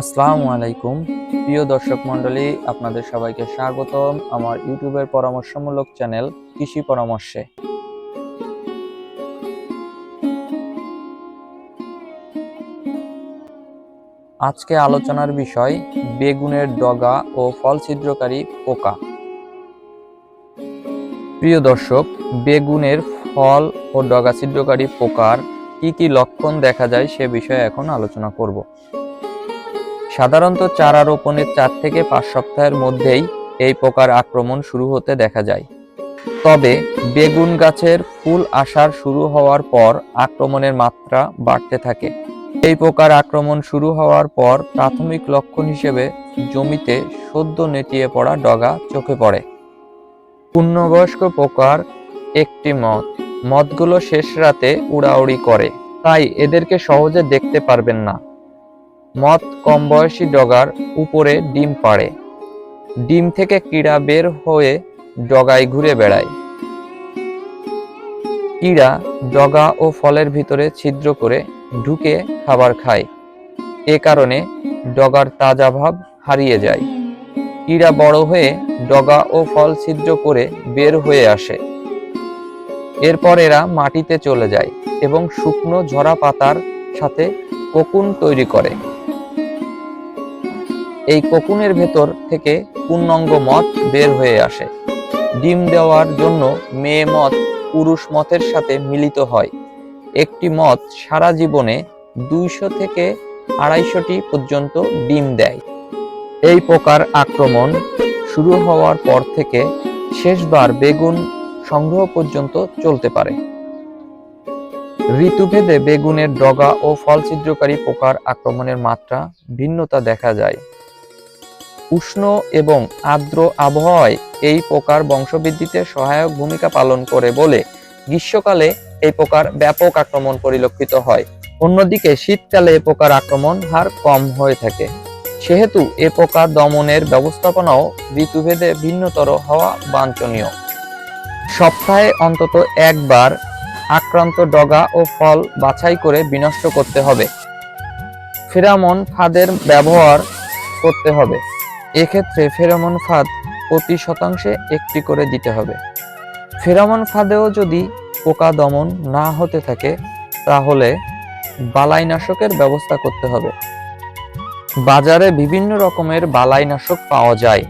আসসালামু আলাইকুম। প্রিয় দর্শক মণ্ডলী, আপনাদের সবাইকে স্বাগতম আমার ইউটিউবের পরামর্শমূলক চ্যানেল কৃষি পরামর্শে। আজকে আলোচনার বিষয়, বেগুনের ডগা ও ফল ছিদ্রকারী পোকা। প্রিয় দর্শক, বেগুনের ফল ও ডগা ছিদ্রকারী পোকার কি কি লক্ষণ দেখা যায় সে বিষয়ে এখন আলোচনা করব। সাধারণত চারা রোপণের চার থেকে পাঁচ সপ্তাহের মধ্যেই এই পোকার আক্রমণ শুরু হতে দেখা যায়। তবে বেগুন গাছের ফুল আসার শুরু হওয়ার পর আক্রমণের মাত্রা বাড়তে থাকে। এই পোকার আক্রমণ শুরু হওয়ার পর প্রাথমিক লক্ষণ হিসেবে জমিতে সদ্য নেটিয়ে পড়া ডগা চোখে পড়ে। পূর্ণবয়স্ক পোকার একটি মদ। মদগুলো শেষ রাতে উড়াউড়ি করে। তাই এদেরকে সহজে দেখতে পারবেন না। মদ কম বয়সী ডগার উপরে ডিম পাড়ে। ডিম থেকে কীড়া বের হয়ে ডগায় ঘুরে বেড়ায়। কীড়া ডগা ও ফলের ভিতরে ছিদ্র করে ঢুকে খাবার খায়। এ কারণে ডগার তাজা ভাব হারিয়ে যায়। কীড়া বড় হয়ে ডগা ও ফল ছিদ্র করে বের হয়ে আসে। এরপর এরা মাটিতে চলে যায় এবং শুকনো ঝরা পাতার সাথে কোকুন তৈরি করে। এই কোকুনের ভেতর থেকে পূর্ণাঙ্গ মথ বের হয়ে আসে। ডিম দেওয়ার জন্য মেয়ে মত পুরুষ মতের সাথে মিলিত হয়। একটি মথ সারা জীবনে দুইশো থেকে আড়াইশোটি পর্যন্ত ডিম দেয়। এই পোকার আক্রমণ শুরু হওয়ার পর থেকে শেষবার বেগুন সংগ্রহ পর্যন্ত চলতে পারে। ঋতুভেদে বেগুনের ডগা ও ফল ছিদ্রকারী পোকার আক্রমণের মাত্রা ভিন্নতা দেখা যায়। উষ্ণ এবং আর্দ্র আবহাওয়ায় এই পোকার বংশবৃদ্ধিতে সহায়ক ভূমিকা পালন করে বলে গ্রীষ্মকালে এই পোকার ব্যাপক আক্রমণ পরিলক্ষিত হয়। অন্যদিকে শীতকালে এ পোকার আক্রমণ হার কম হয়ে থাকে। সেহেতু এ পোকা দমনের ব্যবস্থাপনাও ঋতুভেদে ভিন্নতর হওয়া বাঞ্ছনীয়। সপ্তাহে অন্তত একবার আক্রান্ত ডগা ও ফল বাছাই করে বিনষ্ট করতে হবে। ফেরামন ফাঁদের ব্যবহার করতে হবে। এক্ষেত্রে ফেরামন ফাঁদ প্রতি শতাংশে একটি করে দিতে হবে। ফেরামন ফাঁদেও যদি পোকা দমন না হতে থাকে, তাহলে বালাইনাশকের ব্যবস্থা করতে হবে। বাজারে বিভিন্ন রকমের বালাইনাশক পাওয়া যায়।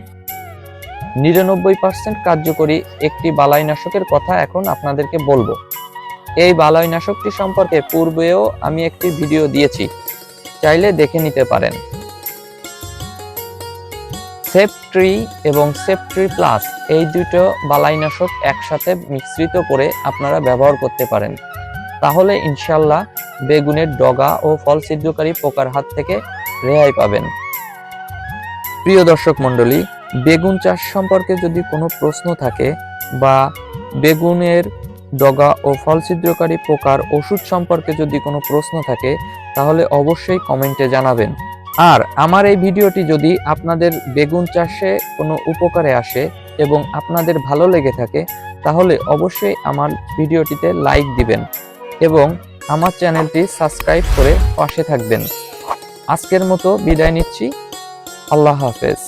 নিরানব্বই পার্সেন্ট কার্যকরী একটি বালাইনাশকের কথা এখন আপনাদেরকে বলব। এই বালাইনাশকটি সম্পর্কে পূর্বেও আমি একটি ভিডিও দিয়েছি। চাইলে দেখে নিতে পারেন। সেফট্রি এবং সেফট্রি প্লাস এই দুটো বালাইনাশক একসাথে মিশ্রিত করে আপনারা ব্যবহার করতে পারেন। তাহলে ইনশাল্লাহ বেগুনের ডগা ও ফল ছিদ্রকারী পোকার হাত থেকে রেহাই পাবেন। প্রিয় দর্শক মণ্ডলী, বেগুন চাষ সম্পর্কে যদি কোনো প্রশ্ন থাকে বা বেগুনের ডগা ও ফল ছিদ্রকারী পোকার ওষুধ সম্পর্কে যদি কোনো প্রশ্ন থাকে, তাহলে অবশ্যই কমেন্টে জানাবেন। আর আমার এই ভিডিওটি যদি আপনাদের বেগুন চাষে কোনো উপকারে আসে এবং আপনাদের ভালো লেগে থাকে, তাহলে অবশ্যই আমার ভিডিওটিতে লাইক দিবেন এবং আমার চ্যানেলটি সাবস্ক্রাইব করে পাশে থাকবেন। আজকের মতো বিদায় নিচ্ছি। আল্লাহ হাফেজ।